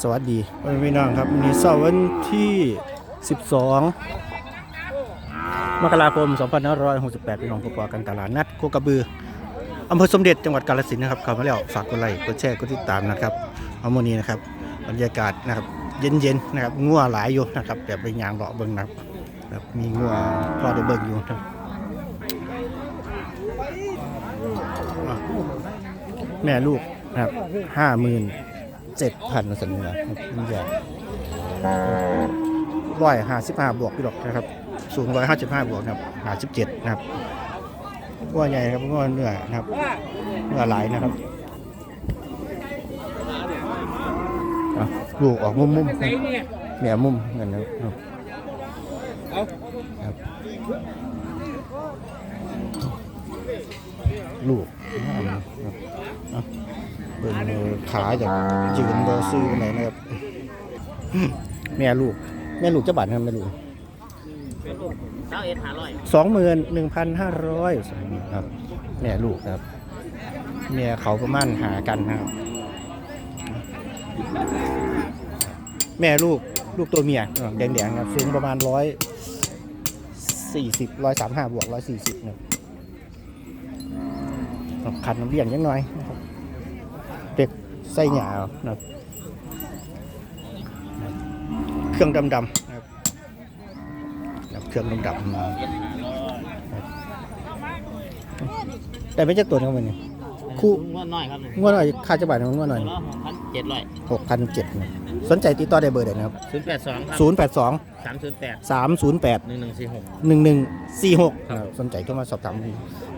สวัสดีพี่น้องครับวันนี้เสาร์วันที่ 12 มกราคม 2568พี่น้องพบกันตลาดนัดโคกระบืออำเภอสมเด็จจังหวัดกาฬสินธุ์นะครับเข้ามาแล้วฝากกดไลค์กดแชร์กดติดตามนะครับเอาโมนี้นะครับบรรยากาศนะครับเย็นๆนะครับงัวหลายอยู่นะครับแต่ไปยางเลาะเบิ่งนะครับมีงัวพอได้เบิ่งอยู่นะครับแม่ลูกนะครับห้าหมื่น เจ็ดพันสัญญามันใหญ่ร้อยห้าสิบห้าบวกพี่ดอกนะครับ สูงร้อยห้าสิบห้าบวกนะครับห้าสิบเจ็ดนะครับงัวใหญ่ครับงัวเนื้อนะครับเนื้อหลายนะครับลูกออกมุมมุมๆครับแม่มุมเงินนะครับครับลูก เบิ่งมือขาจากยืนบอซื้อไปไหนนะครับ แม่ลูก แม่ลูกจะบาดนะครับแม่ลูกเก้าเอ็ดห้าร้อยสองหมื่นหนึ่งพันห้าร้อยครับแม่ลูกครับเมียเขาประมาณหากันนะครับ แม่ลูกลูกตัวเมียอ่าแดงๆครับสูงประมาณร้อยสี่สิบร้อยสามห้าบวกร้อยสี่สิบนะครับขันน้ำเลี้ยงยังน้อยนะครับ เด็กไส้หยานะครับ เครื่องดำๆนะครับนะครับเครื่องดำๆมาแต่ไม่ใช่ตัวนี้ครับวันนี้คู่งวดน้อยครับเนี่ยงวดหน่อยค่าจะบาทมันงวดหน่อยตัวละหกพันเจ็ดร้อยหกพันเจ็ดสนใจติดต่อได้เบอร์เดยนะครับศูนย์แปดสองครับศูนย์แปดสองสามศูนย์แปดสามศูนย์แปดหนึ่งหนึ่งสี่หกหนึ่งหนึ่งสี่หกสนใจโทรมาสอบถาม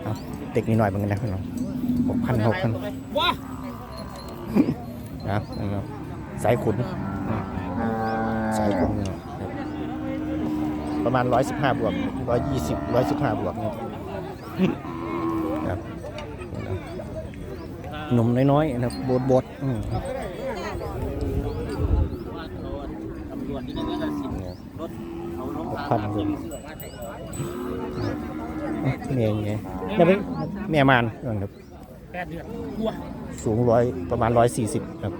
ครับเด็กนิดหน่อยเหมือนกันนะพี่น้องหกพันหกพันว้า นะนะครับสายขุนอืมสายขุนนะครับประมาณร้อยสิบห้าบวกร้อยยี่สิบร้อยสิบห้าบวกนะครับหนุ่มน้อยๆนะครับโบดบดๆอืมตำรวจที่นั่นก็สิบรถเขาลงพันเลยเมียไงแล้วเป็นเมียมานครับแปดเดือนกลัวสูงร้อยประมาณร้อยสี่สิบครับ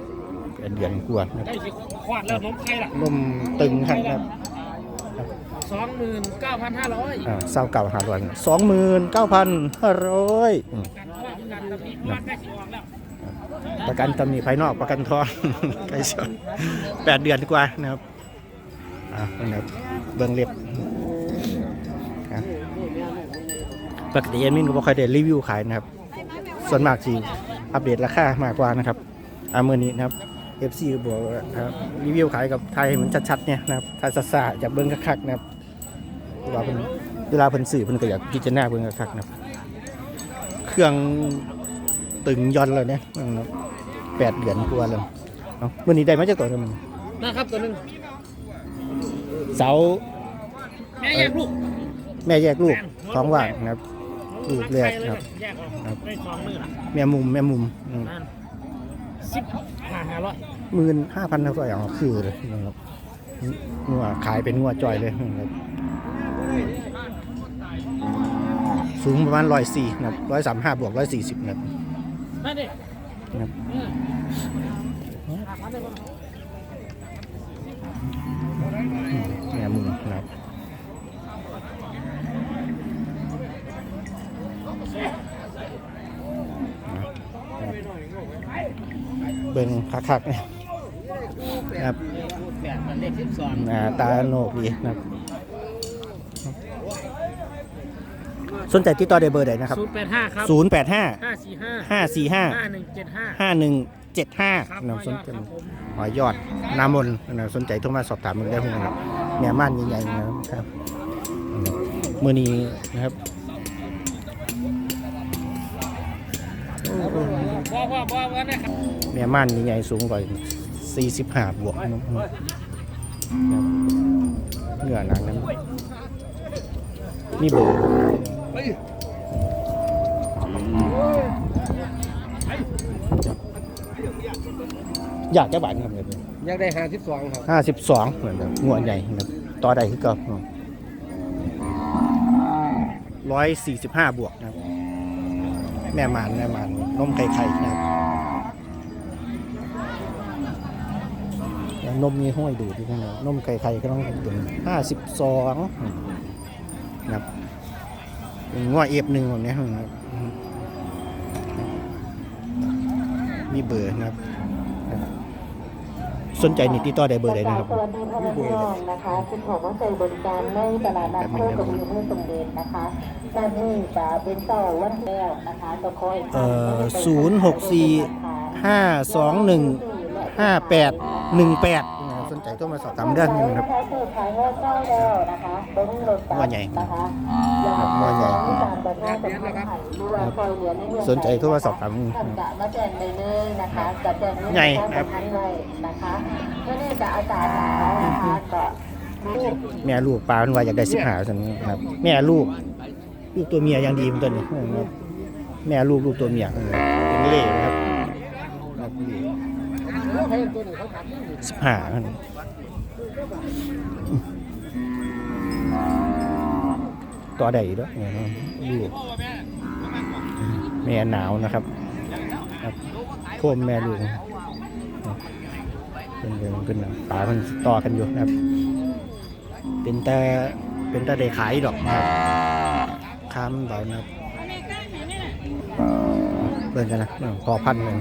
เป็นเดือนกว่านะครับได้สิควาดแล้วน้องใครล่ะลมตึงครับสองหมื่นเก้าพันห้าร้อยอ่าเศร้าเก่าหาร้อยสองหมื่นเก้าพันห้าร้อยการว่าการตำหนิว่าได้สิออกแล้วประกันตำหนิภายนอกประกันทองใกล้ชนแปดเดือนกว่านะครับอ่านะครับเบื้องเล็บครับปกติเอ็นมินก็บ่ค่อยได้รีวิวขายนะครับ ส่วนมากที่อัปเดตราคามากกว่านะครับอาเมื่อนี้นะครับ FC ก็บอกว่าครับรีวิวขายกับไทยให้มันชัดๆเนี่ยนะครับถ้าซาๆอยากเบิ่งคักๆนะครับเวลาเพิ่นเวลาเพิ่นสื่อเพิ่นก็อยากพิจารณาเบิ่งคักๆนะครับเครื่องตึงย่อนแล้วเนี่ยนะครับแปดเดือนกว่าแล้วเอามื่อนี้ได้มาจากตัวนึงนะครับตัวนึงเสาแม่แยกลูกแม่แยกลูกท้องว่างนะครับลูกแรกครับแยกออกครับได้สองมือละแม่มุมแม่มุมนั่น สิบห้าห้าร้อยหมื่นห้าพันเท่าไหร่เอาคือเลยนะครับงัวขายเป็นงัวจอยเลยนะครับสูงประมาณร้อยสี่นะครับร้อยสามห้าบวกร้อยสี่สิบนะครับนั่นดินะครับ แม่มุมนะครับ เบิ่งคักๆนะครับแปดมันเลขสิบสองหน้าตาโหนกดีนะครับ สนใจติดต่อได้เบอร์ใดนะครับ ศูนย์แปดห้าครับ0 8 5ห้าสี่ห้า5 4 5ห้าหนึ่งเจ็ดห้า5 1 7 ครับ5นะสนใจครับผมหอยอดนามนนะสนใจโทรมาสอบถามมึงได้เพื่อนครับแม่ม่านใหญ่ๆนะครับมือนี้นะครับว่าว่าว่าว่าเนี่ยครับ แม่ม่านใหญ่ๆสูงกว่า45บวกนะครับเนื้อหนังนั้นนี่เบอร์อยากจะบาดครับเนี่ยอยากได้ห้าสิบสองครับห้าสิบสองเหมือนแบบงวดใหญ่นะครับต่อใดคือก็ร้อยสี่สิบห้าบวกนะครับ แม่มานแม่มานนมไข่ไข่นะครับ นมมีห้อยดูดอยู่นะครับนมไข่ๆก็ต้องเป็นห้าสิบสองนะครับเป็นง้อเอฟหนึ่งของเนี้ยนะครับมีเบอร์นะครับ สนใจนี่ติดต่อได้เบอร์ใดนะครับสวัสดีพ่อแม่พี่น้องนะคะคุณของมาใช้บริการในตลาดนัดโคกระบือมือสมเด็จนะคะด้านนี้จะเป็นเจ้าวันแล้วนะคะจะคอยเอ่อศูนย์หกสี่ห้าสองหนึ่ง ห้าแปดหนึ่งแปดสนใจต้องมาสอบถามเรื่องนี้นะครับซื้อขายงวดเจ้าแล้วนะคะเบิ้งรถบัสว่าใหญ่นะคะครับว่าใหญ่การบัตรหน้ากับทางไทยหรือว่าคอยเหลือในเรื่องสนใจโทรมาสอบถามท่านจะมาแจ้งได้เลยนะคะจะแจ้งเรื่องใหญ่ครับทันไว้นะคะเมื่อนี้จะอากาศหนาวนะคะก็รีบแม่ลูกปลามันว่าอยากได้สิบหาสันครับ แม่ลูกลูกตัวเมียยังดีมันตัวนี้นะครับแม่ลูกลูกตัวเมียเออเป็นเล่นะครับ สิบห้าต่อได้อีกด้วยนะครับลูกแม่หนาวนะครับครับโคมแม่ลูกเป็นเรื่องเป็นปลามันต่อกันอยู่นะครับ เป็นแต่เป็นแต่ได้ขายดอกนะครับค้ามเบานะครับเบิ่งกันนะพอพันหนึ่ง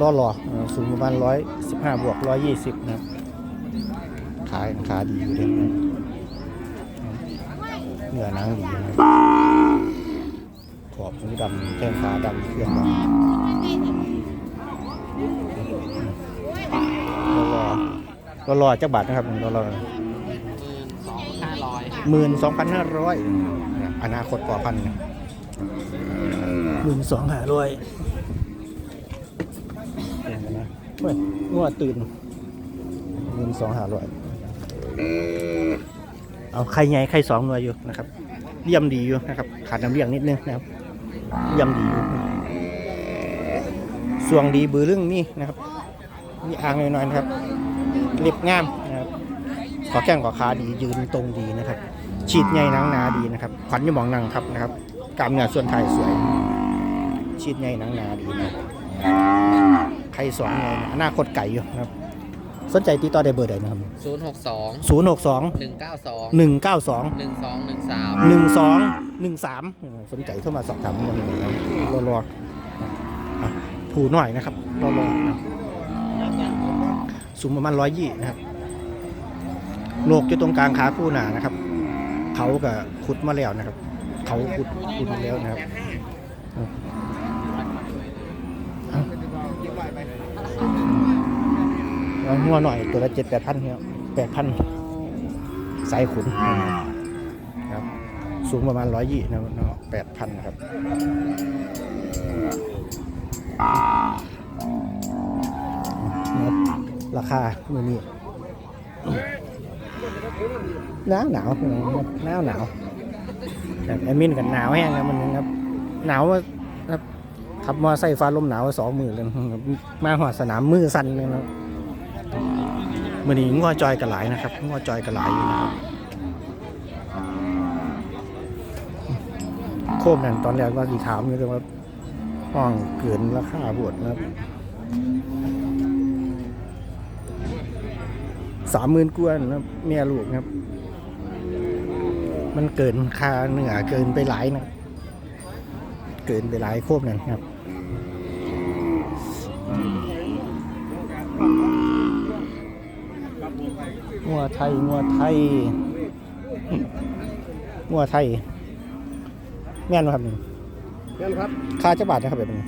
ล่อหล่อสูงประมาณร้อยสิบห้าบวกร้อยยี่สิบนะครับขายขาดีอยู่เลยนะครับเนื้อนังดีนะขอบหูดำแข้งขาดำเครื่องดำล่อหล่อล่อๆจักบาทนะครับล่อหล่อหมื่นสองพันห้าร้อยหมื่นสองพันห้าร้อยอนาคตกว่าพันหมื่นสองห้าร้อย เฮ้ยงัวตื่นหมื่นสองหาร้อยเอาไข่ใหญ่ไข่สองหน่วยอยู่นะครับเลี่ยมดีอยู่นะครับ ขาดน้ำเลี้ยงนิดนึงนะครับเลี่ยมดีอยู่สวงดีบือเรื่องนี่นะครับมีอ่างน่อยๆนะครับเรียบงามนะครับขอแข้งขอขาดียืนตรงดีนะครับ ฉีดใหญ่นังนาดีนะครับขวัญยมองนังครับนะครับกล้ามเนื้อส่วนไทยสวย ฉีดใหญ่นังนาดีนะ ใครสอนไงนะอนาคตไก่อยู่นะครับ สนใจติดต่อได้เบอร์ใดนะครับ ศูนย์หกสองศูนย์หกสองหนึ่งเก้าสองหนึ่งเก้าสองหนึ่งสองหนึ่งสามหนึ่งสองหนึ่งสามสนใจเข้ามาสอบถามกันเลยนะรอรออะผูหน่อยนะครับรอรอนะสูงประมาณร้อยยี่นะครับโหนกอยู่ตรงกลางขาคู่หนานะครับ เขากับขุดมาแล้วนะครับ เขาขุดขุดมาแล้วนะครับ หัวหน่อยตัวละเจ็ดแปดพันเนี่ยแปดพันสายขุนนะครับ สูงประมาณร้อยยี่นะครับแปดพันนะครับนะครับราคาเมื่อนี้หนาวหนาวหนาวหนาวแต่แอดมินกันหนาวแห้งนะมันครับหนาวครับขับมอไซค์ฟ้าลมหนาวสองมือเลยนะครับมาหัวสนามมือสั่นเลยนะครับ มือนี้งัวจอยกระหลายนะครับงัวจอยกระหลายอยู่นะครับโคมนั่นตอนแรกว่าสีถามอยู่เลยว่าห้องเกินราคาบวดนะครับสามหมื่นกว่านะเมียลูกครับ มันเกินค่าเหนือเกินไปหลายนะ เกินไปหลายโคมนั่นครับ ไทยงัวไทยงัวไทย แม่นบ่ครับนี่นั่นครับค่าจะบาทนะครับแบบนี้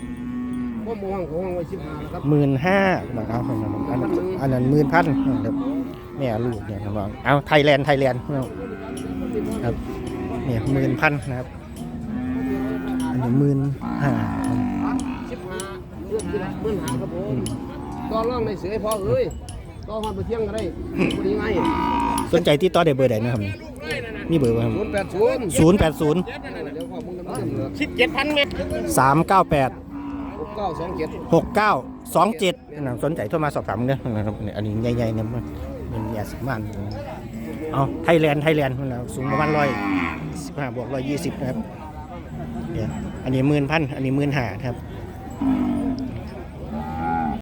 ผมมองผมมองไว้ชิบหาครับ หมื่นห้าบาทเอาอันนั้นอันนั้นอันนั้นหมื่นพันครับแม่ลูกเนี่ยครับน้องเอาไทยแลนด์ไทยแลนด์ครับเนี่ยหมื่นพันนะครับอันนี้หมื่นห้าชิบหาเรื่องที่ละเมื่อหาครับผมต่อร่องในเสือให้พ่อเอ้ย ต่อหอดไปเที่ยงก็ได้พอดีไงสนใจที่ต่อได้เบอร์ใดนะครับนี่เบอร์ว่าศูนย์แปดศูนย์ศูนย์แปดศูนย์เดี๋ยวขอบคุณกันนะสิบเจ็ดพันเมตรสามเก้าแปดหกเก้าสองเจ็ดหกเก้าสองเจ็ดสนใจโทรมาสอบถามเนี่ยนะครับอันนี้ใหญ่ๆเนี่ยมันมันยาสิบมันเอาไทยแลนด์ไทยแลนด์สูงประมาณร้อยสิบห้าบวกร้อยยี่สิบนะครับเนี่ยอันนี้หมื่นพันอันนี้หมื่นห้าครับ